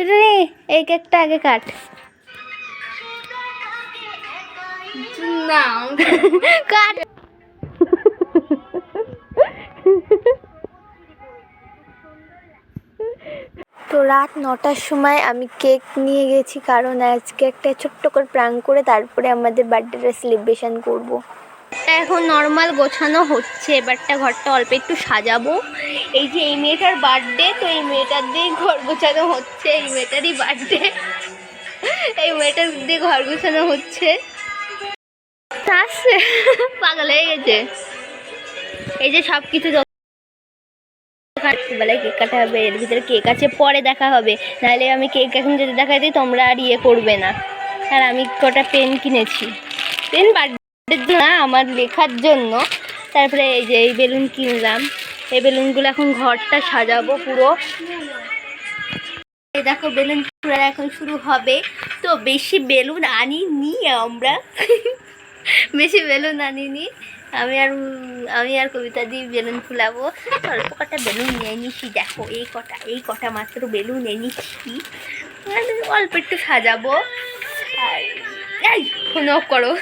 টুটুনি এই কেকটা আগে কাট। কাট। তো রাত নটার সময় আমি কেক নিয়ে গেছি কারণ আজকে একটা ছোট্ট করে প্রাং করে তারপরে আমাদের বার্থডেটা সেলিব্রেশন করব। এখন নর্মাল গোছানো হচ্ছে। এবারটা ঘরটা অল্প একটু সাজাবো। এই যে এই মেয়েটার বার্থডে তো এই মেয়েটার দিয়ে ঘর গোছানো হচ্ছে। এই মেয়েটারই বার্থডে এই মেয়েটার দিয়ে ঘর গোছানো হচ্ছে। পাগল হয়ে গেছে। এই যে সব কিছু বেলায় কেক কাটা হবে, এর ভিতরে কেক আছে, পরে দেখা হবে। নাহলে আমি কেক এখন যদি দেখা দিই, তোমরা আর ইয়ে করবে না। আর আমি কটা পেন কিনেছি। পেন বার্থডের জন্য না, আমার লেখার জন্য। তারপরে এই যে এই বেলুন কিনলাম। এই বেলুনগুলো এখন ঘরটা সাজাবো পুরো। দেখো বেলুন এখন শুরু হবে। তো বেশি বেলুন আনিনি আমরা। বেশি বেলুন আনিনি। আমি আর আমি আর কবিতা দিয়ে বেলুন ফুলাবো। অল্প কটা বেলুন নিয়ে নিছি দেখো এই কটা এই কটা মাত্র বেলুন এনেছি অল্প একটু সাজাবো। আর এই ফোন করো।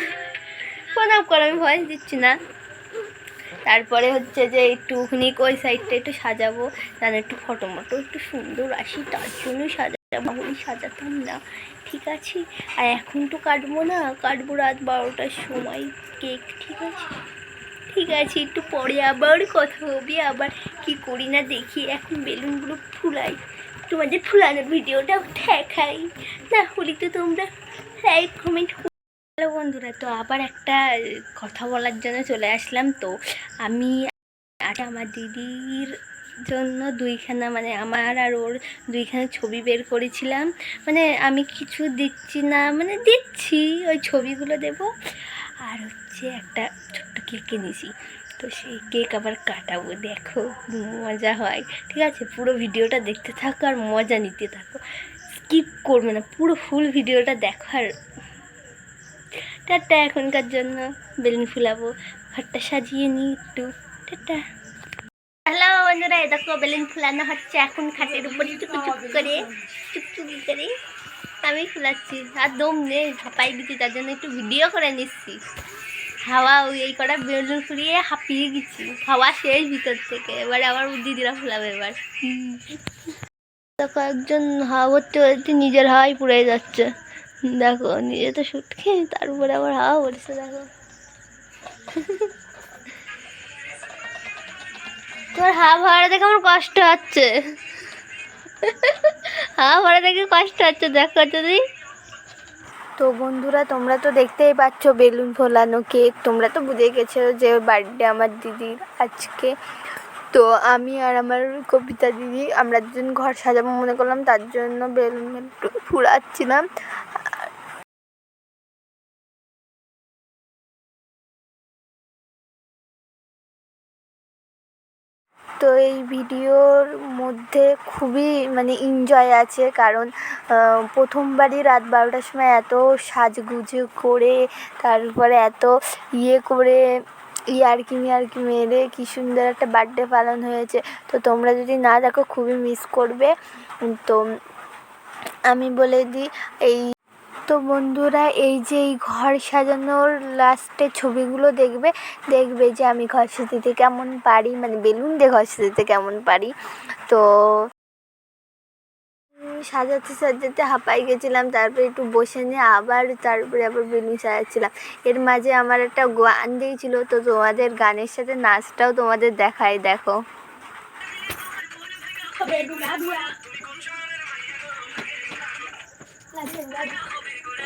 অফ করো, আমি ভয়েস দিচ্ছি না। তারপরে হচ্ছে যে একটুখানি ওই সাইডটা একটু সাজাবো যেন একটু ফটো মটো একটু সুন্দর আসি, তার জন্য সাজাবো সাজাতাম না, ঠিক আছে? আর এখন তো কাটবো না, কাটবো রাত বারোটার সময় কেক, ঠিক আছে? ঠিক আছে, একটু পরে আবার কথা হবে, আবার কি করি না দেখি, এখন বেলুনগুলো ফুলাই, তোমাদের ফুলানোর ভিডিওটা দেখাই, না হলে তো তোমরা লাইক কমেন্ট হ্যালো বন্ধুরা, তো আবার একটা কথা বলার জন্য চলে আসলাম। তো আমি আর আমার দিদির জন্য দুইখানা মানে আমার আর ওর দুইখানা ছবি বের করেছিলাম। মানে আমি কিছু দিচ্ছি না মানে দিচ্ছি, ওই ছবিগুলো দেব। আর হচ্ছে একটা ছোট্ট কেক কিনেছি তো সেই কেক আবার কাটাবো, দেখো, মজা হয়। ঠিক আছে, পুরো ভিডিওটা দেখতে থাকো আর মজা নিতে থাকো। স্কিপ করবে না, পুরো ফুল ভিডিওটা দেখো আর টাটা এখনকার জন্য। বেলুন ফুলাবো, ঘরটা সাজিয়ে নিই একটু। টাটা। হ্যালো বন্ধুরা দেখো বেলুন ফুলানো হচ্ছে এখন খাটের উপর চুপ চুপ করে চুপচুপ করে। আমি ফুলাচ্ছি, আর দম নেই হাঁপাই দিচ্ছি, তার জন্য একটু ভিডিও করে নিচ্ছি। হাওয়া এই কটা বেলুন ফুলিয়ে হাঁপিয়ে গেছি। হাওয়া শেষ ভিতর থেকে, এবার আবার দিদিরা ফুলাবে এবার। দেখো একজন হাওয়া ভর্তি নিজের হাওয়াই পুড়ে যাচ্ছে। দেখো, নিজে তো শুট খেয়ে তার উপরে আবার হাওয়া পড়ছে, দেখো। তোর হাওয়া ভরা দেখে আমার কষ্ট হচ্ছে। হাওয়া ভরা দেখে কষ্ট হচ্ছে, দেখো যদি। তো বন্ধুরা, তোমরা তো দেখতেই পাচ্ছ বেলুন ফোলানো কেক। তোমরা তো বুঝে গেছো যে বার্থডে আমার দিদির আজকে। তো আমি আর আমার কবিতা দিদি, আমরা দুজন ঘর সাজাবো মনে করলাম, তার জন্য বেলুন একটু তো এই ভিডিওর মধ্যে খুবই মানে এনজয় আছে কারণ প্রথমবারই রাত বারোটার সময় এত সাজগুজু করে, তারপরে এত ইয়ে করে ইয়ার্কি মিয়ার্কি মেরে কি সুন্দর একটা বার্থডে পালন হয়েছে। তো তোমরা যদি না দেখো খুবই মিস করবে। তো আমি বলে দিই, এই তো বন্ধুরা, এই যে এই ঘর সাজানোর লাস্টে ছবিগুলো দেখবে দেখবে যে আমি ঘর সাজাতে কেমন পারি মানে বেলুন দিয়ে ঘর সাজাতে কেমন পারি। তো সাজাতে সাজাতে হাঁপাই গেছিলাম, তারপরে একটু বসে নিয়ে আবার, তারপরে আবার বেলুন সাজাচ্ছিলাম। এর মাঝে আমার একটা গান দিয়েছিল, তো তোমাদের গানের সাথে নাচটাও তোমাদের দেখাই, দেখো।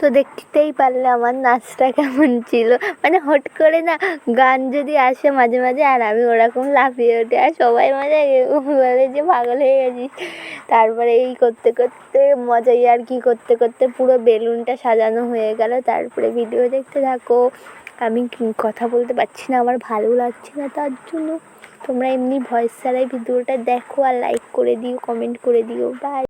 তো দেখতেই পারলে আমার নাচটা কেমন ছিল। মানে হট করে না গান যদি আসে মাঝে মাঝে, আর আমি ওরকম লাফিয়ে ওঠে আর সবাই মজা বলে যে পাগল হয়ে গেছিস। তারপরে এই করতে করতে মজাই আর কি করতে করতে পুরো বেলুনটা সাজানো হয়ে গেল। তারপরে ভিডিও দেখতে থাকো। আমি কথা বলতে পারছি না, আমার ভালো লাগছে না তার জন্য। তোমরা এমনি ভয়েস ছাড়াই ভিডিওটা দেখো আর লাইক করে দিও কমেন্ট করে দিও। বাই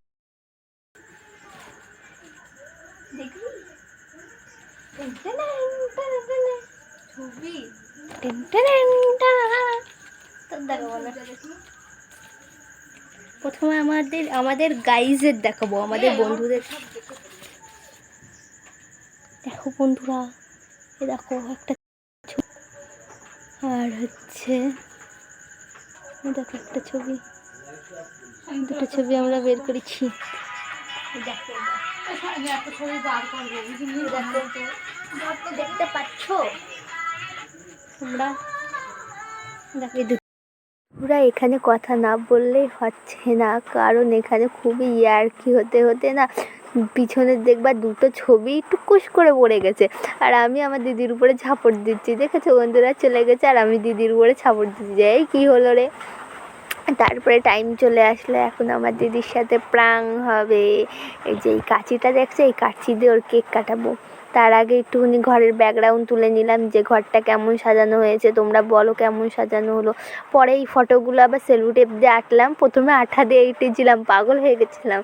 ছবি প্রথমে আমাদের আমাদের গাইজের দেখাবো আমাদের বন্ধুদের। দেখো বন্ধুরা এ দেখো একটা ছবি। আর হচ্ছে দেখো একটা ছবি। দুটো ছবি আমরা বের করেছি। দেখো, এই দেখো। দেখো দেখতে পাচ্ছ? তোমরা এখানে কথা না বললেই হচ্ছে না, কারণ এখানে খুবই ইয়ার্কি হতে হতে না পিছনের দেখবা দুটো ছবি টুকুস করে পড়ে গেছে। আর আমি আমার দিদির উপরে ঝাপড় দিচ্ছি, দেখেছ বন্ধুরা? চলে গেছে আর আমি দিদির উপরে ঝাপড় দিচ্ছি এই কী হলো রে? তারপরে টাইম চলে আসলো, এখন আমার দিদির সাথে প্রাং হবে। এই যে, এই কাঁচিটা দেখছ? এই কাঁচি দিয়ে ওর কেক কাটাবো। তার আগে একটুখানি ঘরের ব্যাকগ্রাউন্ড তুলে নিলাম যে ঘরটা কেমন সাজানো হয়েছে, তোমরা বলো কেমন সাজানো হলো। পরে এই ফটোগুলো আবার সেলু টেপ দিয়ে আঁটলাম, প্রথমে আঠা দিয়ে এঁটেছিলাম, পাগল হয়ে গেছিলাম।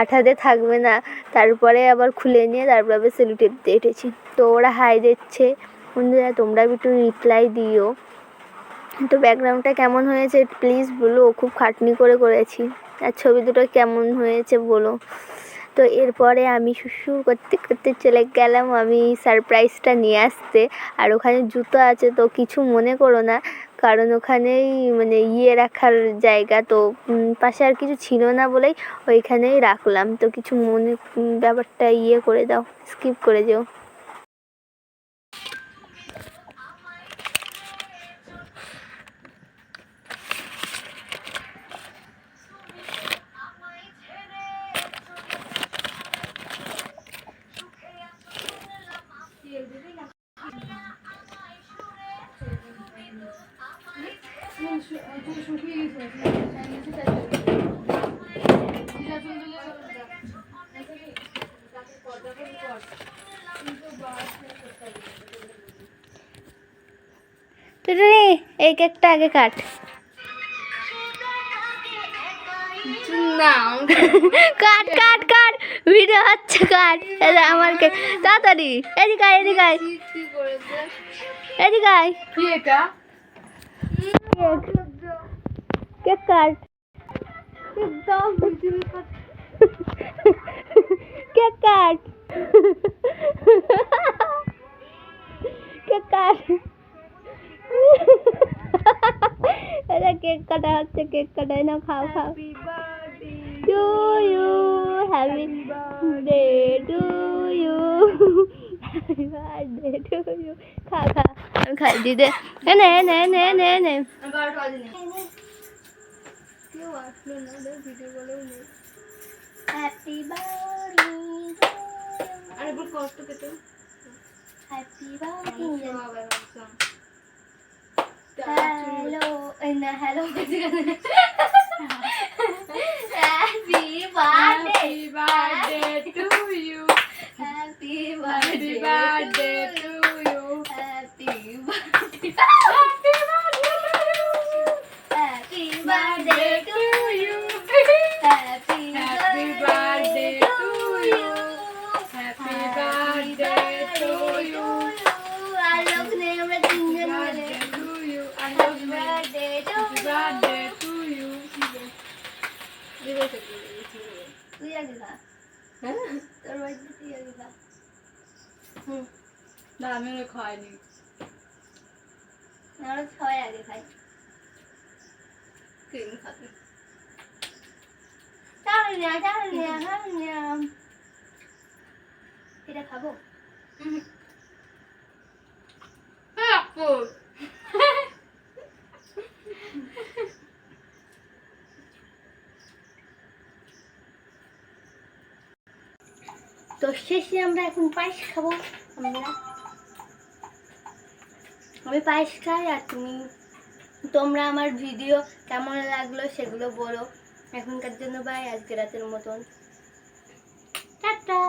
আঠা দিয়ে থাকবে না। তারপরে আবার খুলে নিয়ে তারপরে আবার সেলু টেপ দিয়ে এঁটেছি। তো ওরা হাই দিচ্ছে। বন্ধুরা তোমরা একটু রিপ্লাই দিও। তো ব্যাকগ্রাউন্ডটা কেমন হয়েছে? প্লিজ বলো, খুব খাটনি করে করেছি। আর ছবি দুটো কেমন হয়েছে বলো। তো এরপরে আমি শুশুর করতে করতে চলে গেলাম আমি সারপ্রাইজটা নিয়ে আসতে। আর ওখানে জুতো আছে তো কিছু মনে করো না, কারণ ওখানেই মানে ইয়ে রাখার জায়গা তো পাশে আর কিছু ছিল না বলেই ওইখানেই রাখলাম। তো কিছু মনে ব্যাপারটা ইয়ে করে দাও স্কিপ করে যেও। এই কেকটা আগে কাট। কাট কাট কাট। ভিডিও হচ্ছে, কাট। যে আমার কেক। তাড়াতাড়ি, এদিকে এদিকে এদিকে আয় কি এটা কেক কাট একদম কেক কাট কেক কাট এটা কেক কাটা হচ্ছে কেক কাটাই না খাও খাও to you happy birthday to you happy birthday to you খা খা আমি খাই দিদে নে নে নে নে নে নে হ্যাপি বার্থডে আরে বল কষ্ট পেতে হ্যাপি বার্থডে হ্যালো এই না hello happy birthday Happy birthday. To you. Happy Happy to নিয়া চাউল নিয়া এটা খাব। আপু তো শেষে আমরা এখন পায়েস খাব, আমরা। আমি পায়েস খাই আর তুমি, তোমরা আমার ভিডিও কেমন লাগল সেগুলো বলো। এখনকার জন্য বাই আজকে রাতের মতন। টাটা!